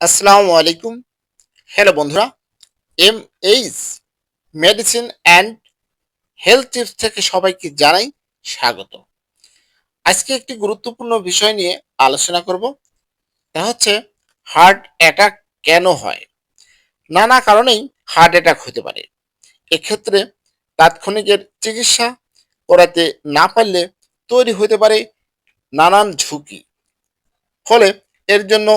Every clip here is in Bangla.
আসসালামু আলাইকুম। হ্যালো বন্ধুরা M H medicine and health tips থেকে সবাইকে জানাই স্বাগত। আজকে একটি গুরুত্বপূর্ণ বিষয় নিয়ে আলোচনা করব, তা হচ্ছে হার্ট অ্যাটাক কেন হয়? নানা কারণেই হার্ট অ্যাটাক হতে পারে। এক্ষেত্রে তাৎক্ষণিকের চিকিৎসা করাতে না পারলে তৈরি হতে পারে নানান ঝুঁকি। ফলে এর জন্য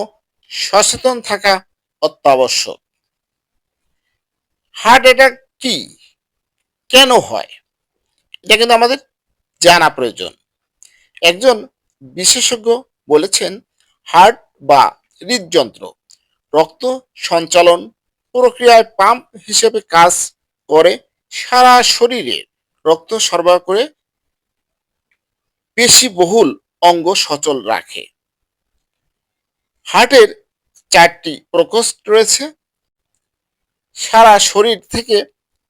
সচেতন থাকা অত্যাবশ্যক। হার্ট অ্যাটাক কি? কেন হয়? এটা কিন্তু আমাদের জানা প্রয়োজন। একজন বিশেষজ্ঞ বলেছেন, হার্ট বা হৃদযন্ত্র, রক্ত সঞ্চালন প্রক্রিয়ায় পাম্প হিসেবে কাজ করে সারা শরীরে। রক্ত সরবরাহ করে পেশি বহুল অঙ্গ সচল রাখে। হার্টের চারটি প্রকোষ্ঠ রয়েছে। সারা শরীর থেকে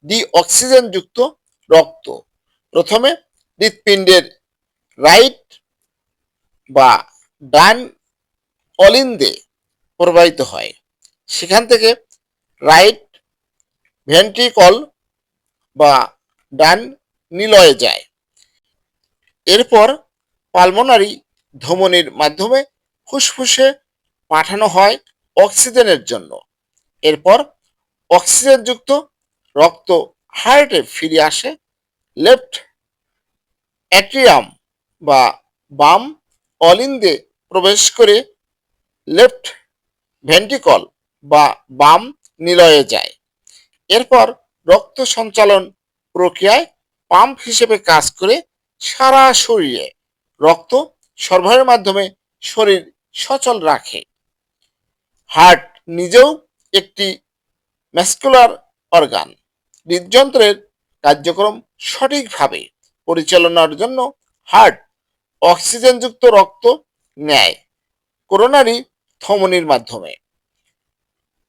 ডি অক্সিজেনযুক্ত রক্ত। প্রথমে হৃৎপিণ্ডের রাইট বা ডান অলিন্দে প্রবাহিত হয়। সেখান থেকে রাইট ভেন্ট্রিকল বা ডান নিলয়ে যায়। এরপর পালমোনারি ধমনির মাধ্যমে ফুসফুসে পাঠানো হয় অক্সিজেনের জন্য। এরপর অক্সিজেনযুক্ত রক্ত হার্টে ফিরে আসে লেফট অ্যাট্রিয়াম বা বাম অলিন্দে প্রবেশ করে লেফট ভেন্টিকল বা বাম নিলয়ে যায়। এরপর রক্ত সঞ্চালন প্রক্রিয়ায় পাম্প হিসেবে কাজ করে সারা শরীরে রক্ত সরবরাহের মাধ্যমে শরীর সচল রাখে। হার্ট নিজেও একটি ম্যাসকুলার অর্গান। হৃদযন্ত্রের কার্যক্রম সঠিকভাবে পরিচালনার জন্য হার্ট অক্সিজেনযুক্ত রক্ত নেয় করোনারি ধমনির মাধ্যমে।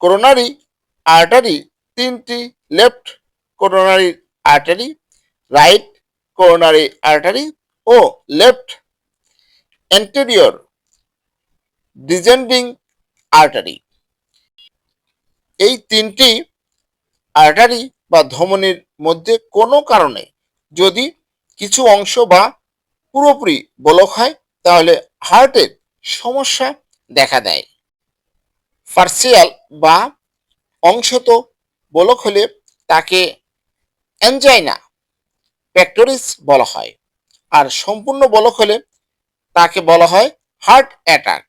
করোনারি আর্টারি তিনটি left coronary artery, right coronary artery ও লেফট অ্যান্টেরিয়র ডিজেন্ডিং আর্টারি এই তিনটি আর্টারি বা ধমনির মধ্যে কোনো কারণে যদি কিছু অংশ বা পুরোপুরি ব্লক হয়, তাহলে হার্টের সমস্যা দেখা দেয়। পার্সিয়াল বা অংশত ব্লক হলে তাকে অ্যাঞ্জাইনা প্যাক্টোরিস বলা হয়। আর সম্পূর্ণ ব্লক হলে তাকে বলা হয় হার্ট অ্যাটাক